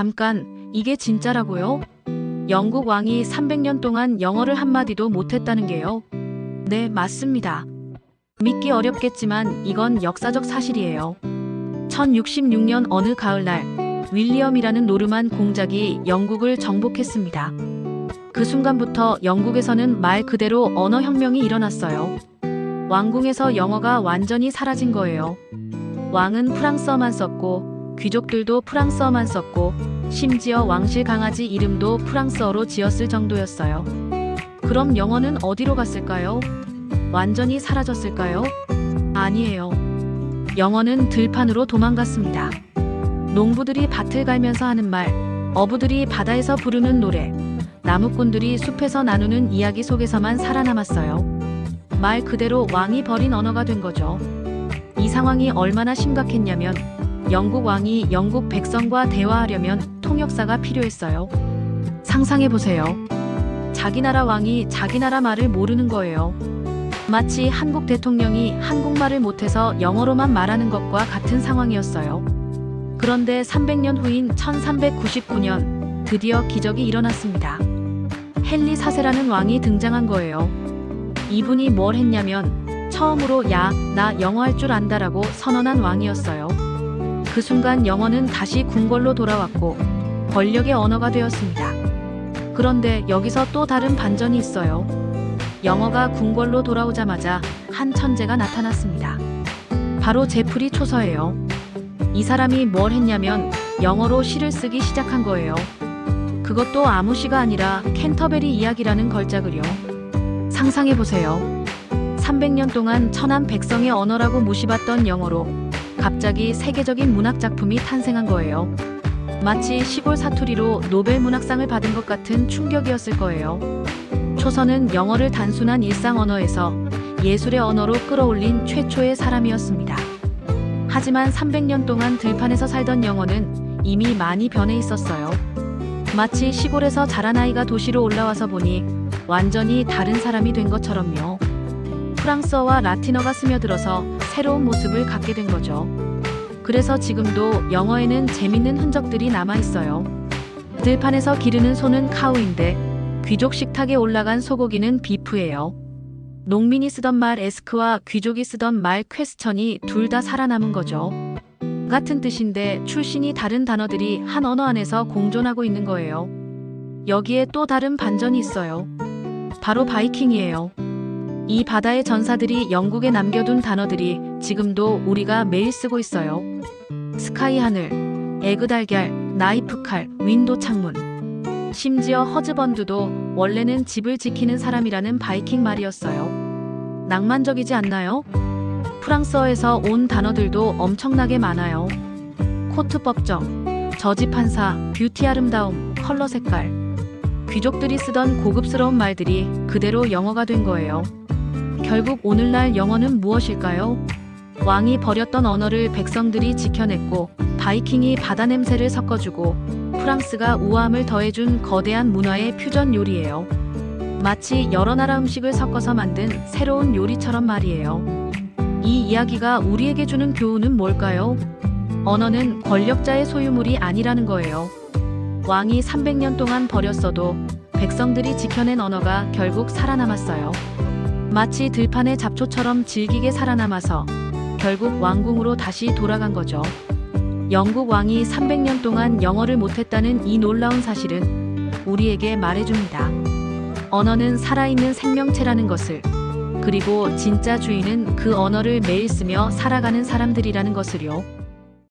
잠깐, 이게 진짜라고요? 영국 왕이 300년 동안 영어를 한마디도 못했다는 게요? 네, 맞습니다. 믿기 어렵겠지만 이건 역사적 사실이에요. 1066년 어느 가을날, 윌리엄이라는 노르만 공작이 영국을 정복했습니다. 그 순간부터 영국에서는 말 그대로 언어 혁명이 일어났어요. 왕궁에서 영어가 완전히 사라진 거예요. 왕은 프랑스어만 썼고 귀족들도 프랑스어만 썼고 심지어 왕실 강아지 이름도 프랑스어로 지었을 정도였어요. 그럼 영어는 어디로 갔을까요? 완전히 사라졌을까요? 아니에요. 영어는 들판으로 도망갔습니다. 농부들이 밭을 갈면서 하는 말, 어부들이 바다에서 부르는 노래, 나무꾼들이 숲에서 나누는 이야기 속에서만 살아남았어요. 말 그대로 왕이 버린 언어가 된 거죠. 이 상황이 얼마나 심각했냐면 영국 왕이 영국 백성과 대화하려면 통역사가 필요했어요. 상상해 보세요. 자기 나라 왕이 자기 나라 말을 모르는 거예요. 마치 한국 대통령이 한국말을 못해서 영어로만 말하는 것과 같은 상황이었어요. 그런데 300년 후인 1399년 드디어 기적이 일어났습니다. 헨리 4세라는 왕이 등장한 거예요. 이분이 뭘 했냐면 처음으로 야, 나 영어 할 줄 안다라고 선언한 왕이었어요. 그 순간 영어는 다시 궁궐로 돌아왔고 권력의 언어가 되었습니다. 그런데 여기서 또 다른 반전이 있어요. 영어가 궁궐로 돌아오자마자 한 천재가 나타났습니다. 바로 제프리 초서예요. 이 사람이 뭘 했냐면 영어로 시를 쓰기 시작한 거예요. 그것도 아무 시가 아니라 캔터베리 이야기라는 걸작을요. 상상해 보세요. 300년 동안 천한 백성의 언어라고 무시받던 영어로 갑자기 세계적인 문학 작품이 탄생한 거예요. 마치 시골 사투리로 노벨 문학상을 받은 것 같은 충격이었을 거예요. 초서는 영어를 단순한 일상 언어에서 예술의 언어로 끌어올린 최초의 사람이었습니다. 하지만 300년 동안 들판에서 살던 영어는 이미 많이 변해 있었어요. 마치 시골에서 자란 아이가 도시로 올라와서 보니 완전히 다른 사람이 된 것처럼요. 프랑스어와 라틴어가 스며들어서 새로운 모습을 갖게 된 거죠. 그래서 지금도 영어에는 재밌는 흔적들이 남아 있어요. 들판에서 기르는 소는 카우인데 귀족 식탁에 올라간 소고기는 비프예요. 농민이 쓰던 말 에스크와 귀족이 쓰던 말 퀘스천이 둘 다 살아남은 거죠. 같은 뜻인데 출신이 다른 단어들이 한 언어 안에서 공존하고 있는 거예요. 여기에 또 다른 반전이 있어요. 바로 바이킹이에요. 이 바다의 전사들이 영국에 남겨둔 단어들이 지금도 우리가 매일 쓰고 있어요. 스카이 하늘, 에그 달걀, 나이프 칼, 윈도 창문. 심지어 허즈번드도 원래는 집을 지키는 사람이라는 바이킹 말이었어요. 낭만적이지 않나요? 프랑스어에서 온 단어들도 엄청나게 많아요. 코트 법정, 저지 판사, 뷰티 아름다움, 컬러 색깔. 귀족들이 쓰던 고급스러운 말들이 그대로 영어가 된 거예요. 결국 오늘날 영어는 무엇일까요? 왕이 버렸던 언어를 백성들이 지켜냈고 바이킹이 바다 냄새를 섞어주고 프랑스가 우아함을 더해준 거대한 문화의 퓨전 요리예요. 마치 여러 나라 음식을 섞어서 만든 새로운 요리처럼 말이에요. 이 이야기가 우리에게 주는 교훈은 뭘까요? 언어는 권력자의 소유물이 아니라는 거예요. 왕이 300년 동안 버렸어도 백성들이 지켜낸 언어가 결국 살아남았어요. 마치 들판의 잡초처럼 질기게 살아남아서 결국 왕궁으로 다시 돌아간 거죠. 영국 왕이 300년 동안 영어를 못했다는 이 놀라운 사실은 우리에게 말해줍니다. 언어는 살아있는 생명체라는 것을, 그리고 진짜 주인은 그 언어를 매일 쓰며 살아가는 사람들이라는 것을요.